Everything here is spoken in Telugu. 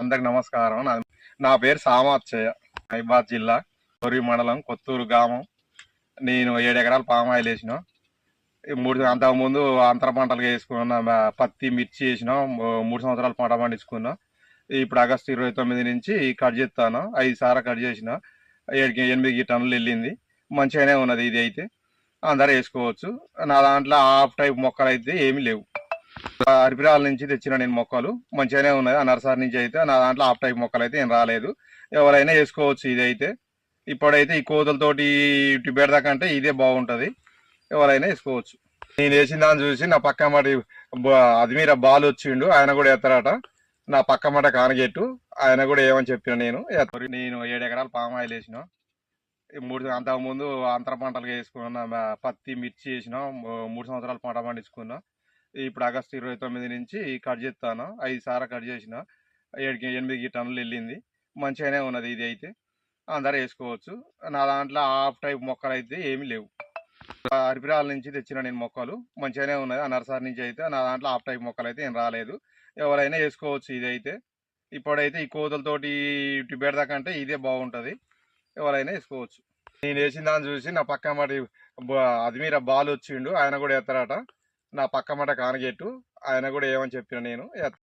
అందరికి నమస్కారం. నా- నా పేరు సామాచ్చయ్య హైబాద్ జిల్లా తొరి మండలం కొత్తూరు గ్రామం. నేను ఏడు ఎకరాలు పామాయిల్ వేసిన. ఈ మూడు అంతకుముందు అంతర పంటలుగా వేసుకున్న పత్తి మిర్చి వేసిన మూడు సంవత్సరాలు పంట పండించుకున్నా. ఇప్పుడు ఆగస్టు ఇరవై తొమ్మిది నుంచి కట్ చేస్తాను. ఐదు సార్లు కట్ చేసిన. ఏడుకి ఎనిమిది టన్నులు వెళ్ళింది. మంచిగానే ఉన్నది ఇది అయితే. అందరూ వేసుకోవచ్చు. నా దాంట్లో హాఫ్ టైప్ మొక్కలు అయితే ఏమీ లేవు. అరిపిరాల నుంచి తెచ్చిన నేను మొక్కలు. మంచిగానే ఉన్నాయి. ఆ నర్సరీ నుంచి అయితే నా దాంట్లో ఆఫ్ టైప్ మొక్కలు అయితే ఏం రాలేదు. ఎవరైనా వేసుకోవచ్చు ఇది అయితే ఇప్పుడైతే ఈ కోతులతోటి ఇటు పెడదా ఇదే బాగుంటుంది. ఎవరైనా వేసుకోవచ్చు. నేను వేసిన దాన్ని చూసి నా పక్క మటి అది మీద బాల్ వచ్చిండు. ఆయన కూడా ఎత్తరాట నా పక్క మాట కానగెట్టు. ఆయన కూడా ఏమని చెప్పిన నేను. నేను ఏడు ఎకరాలు పామాయిల్ వేసిన. మూడు అంతకుముందు అంతర పంటలుగా వేసుకున్నా పత్తి మిర్చి వేసిన మూడు సంవత్సరాలు పంట పండించుకున్నా. ఇప్పుడు ఆగస్టు ఇరవై తొమ్మిది నుంచి కట్ చేస్తాను ఐదు సార్లు కట్ చేసిన. ఏడుకి ఎనిమిది టన్నులు వెళ్ళింది. మంచిగానే ఉన్నది ఇది అయితే. అందరూ వేసుకోవచ్చు. నా దాంట్లో హాఫ్ టైప్ మొక్కలు అయితే ఏమీ లేవు. అరిపిరాల నుంచి తెచ్చిన నేను మొక్కలు. మంచిగానే ఉన్నాయి ఆ నర్సరీ నుంచి అయితే నా దాంట్లో హాఫ్ టైప్ మొక్కలు అయితే ఏం రాలేదు. ఎవరైనా వేసుకోవచ్చు ఇది అయితే. ఇప్పుడైతే ఈ కోతులతోటి ఇటు పెడదా కంటే ఇదే బాగుంటుంది. ఎవరైనా వేసుకోవచ్చు. నేను వేసిన దాన్ని చూసి నా పక్క మరి అది మీద బాల్ వచ్చిండు. ఆయన కూడా ఎత్తారట నా పక్క మాట కానగెట్టు ఆయన కూడా ఏమని చెప్పిన నేను